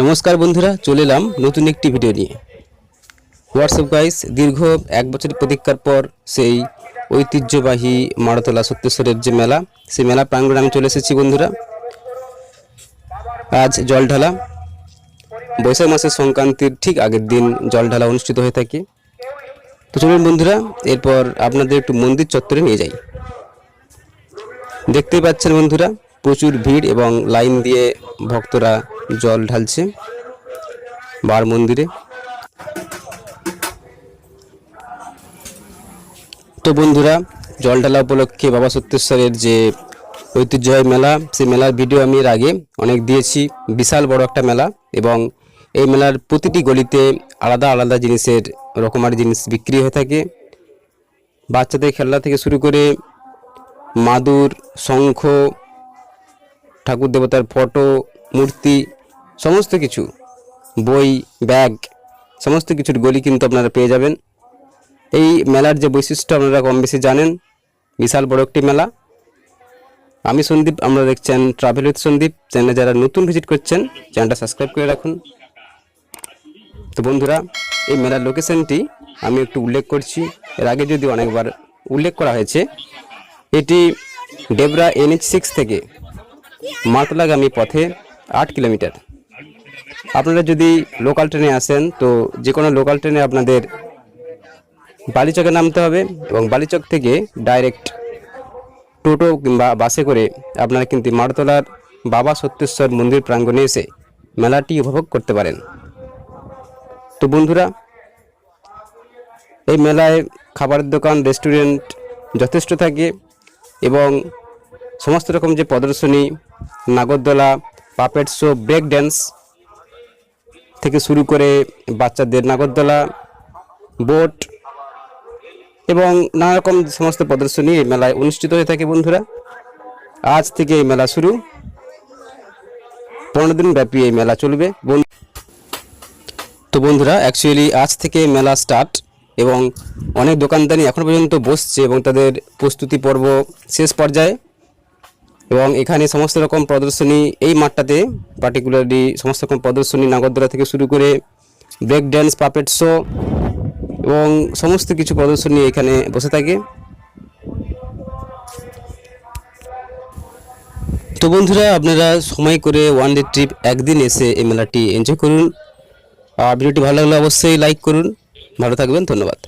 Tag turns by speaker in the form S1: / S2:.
S1: নমস্কার বন্ধুরা, চলে এলাম নতুন একটি ভিডিও নিয়ে। হোয়াটসঅ্যাপ গাইস দীর্ঘ এক বছরের প্রতীক্ষার পর সেই ঐতিহ্যবাহী মারতলা সত্যেশ্বরের যে মেলা, সেই মেলা প্রাঙ্গণে আমি চলে এসেছি বন্ধুরা। আজ জল ঢালা বৈশাখ মাসের সংক্রান্তির ঠিক আগের দিন জল ঢালা অনুষ্ঠিত হয়ে থাকে। তো চলুন বন্ধুরা, এরপর আপনাদের একটু মন্দির চত্বরে নিয়ে যাই। দেখতেই পাচ্ছেন বন্ধুরা, প্রচুর ভিড় এবং লাইন দিয়ে ভক্তরা জল ঢালছে বার মন্দিরে। তো বন্ধুরা, জল ঢালা উপলক্ষে বাবা সত্যেশ্বরের যে ঐতিহ্যবাহী মেলা, সেই মেলার ভিডিও আমি এর আগে অনেক দিয়েছি। বিশাল বড় একটা মেলা এবং এই মেলার প্রতিটি গলিতে আলাদা আলাদা জিনিসের রকমারি জিনিস বিক্রি হয়ে থাকে। বাচ্চাদের খেলনা থেকে শুরু করে মাদুর, শঙ্খ, ঠাকুর দেবতার ফটো মূর্তি, সমস্ত কিছু, বই, ব্যাগ, সমস্ত কিছুর গলি কিন্তু আপনারা পেয়ে যাবেন। এই মেলার যে বৈশিষ্ট্য আপনারা কম বেশি জানেন, বিশাল বড় একটি মেলা। আমি সন্দীপ, আমরা দেখছেন ট্রাভেল উইথ সন্দীপ। চ্যানেলে যারা নতুন ভিজিট করছেন চ্যানেলটা সাবস্ক্রাইব করে রাখুন। তো বন্ধুরা, এই মেলার লোকেশনটি আমি একটু উল্লেখ করছি। এর আগে যদি অনেকবার উল্লেখ করা হয়েছে, এটি ডেবরা এনএইচ সিক্স থেকে মাতলাগামী পথে আট কিলোমিটার। আপনারা যদি লোকাল ট্রেনে আসেন, তো যে কোনো লোকাল ট্রেনে আপনাদের বালিচকে নামতে হবে এবং বালিচক থেকে ডাইরেক্ট টোটো কিংবা বাসে করে আপনারা কিন্তু মারতলার বাবা সত্যেশ্বর মন্দির প্রাঙ্গণে এসে মেলাটি উপভোগ করতে পারেন। তো বন্ধুরা, এই মেলায় খাবারের দোকান রেস্টুরেন্ট যথেষ্ট থাকে এবং সমস্ত রকম যে প্রদর্শনী, নাগরদোলা পাপেট শো ব্রেক ড্যান্স থেকে শুরু করে বাচ্চাদের নাগরদোলা বোট এবং নানা রকম সমস্ত প্রদর্শনী এই মেলায় অনুষ্ঠিত হয়ে থাকে বন্ধুরা। আজ থেকে এই মেলা শুরু। পনেরো দিন ব্যাপী এই মেলা চলবে। তো বন্ধুরা অ্যাকচুয়ালি আজ থেকে মেলা স্টার্ট এবং অনেক দোকানদানি এখনও পর্যন্ত বসছে এবং তাদের প্রস্তুতি পর্ব শেষ পর্যায়ে। এবং এখানে সমস্ত রকম প্রদর্শনী, এই মাঠটাতে পার্টিকুলারলি সমস্ত রকম প্রদর্শনী নাগরদোলা থেকে শুরু করে ব্রেক ড্যান্স পাপেট শো এবং সমস্ত কিছু প্রদর্শনী এখানে বসে থাকে। তো বন্ধুরা, আপনারা সময় করে ওয়ান ডে ট্রিপ একদিন এসে এই মেলাটি এনজয় করুন। আর ভিডিওটি ভালো লাগলে অবশ্যই লাইক করুন। ভালো থাকবেন, ধন্যবাদ।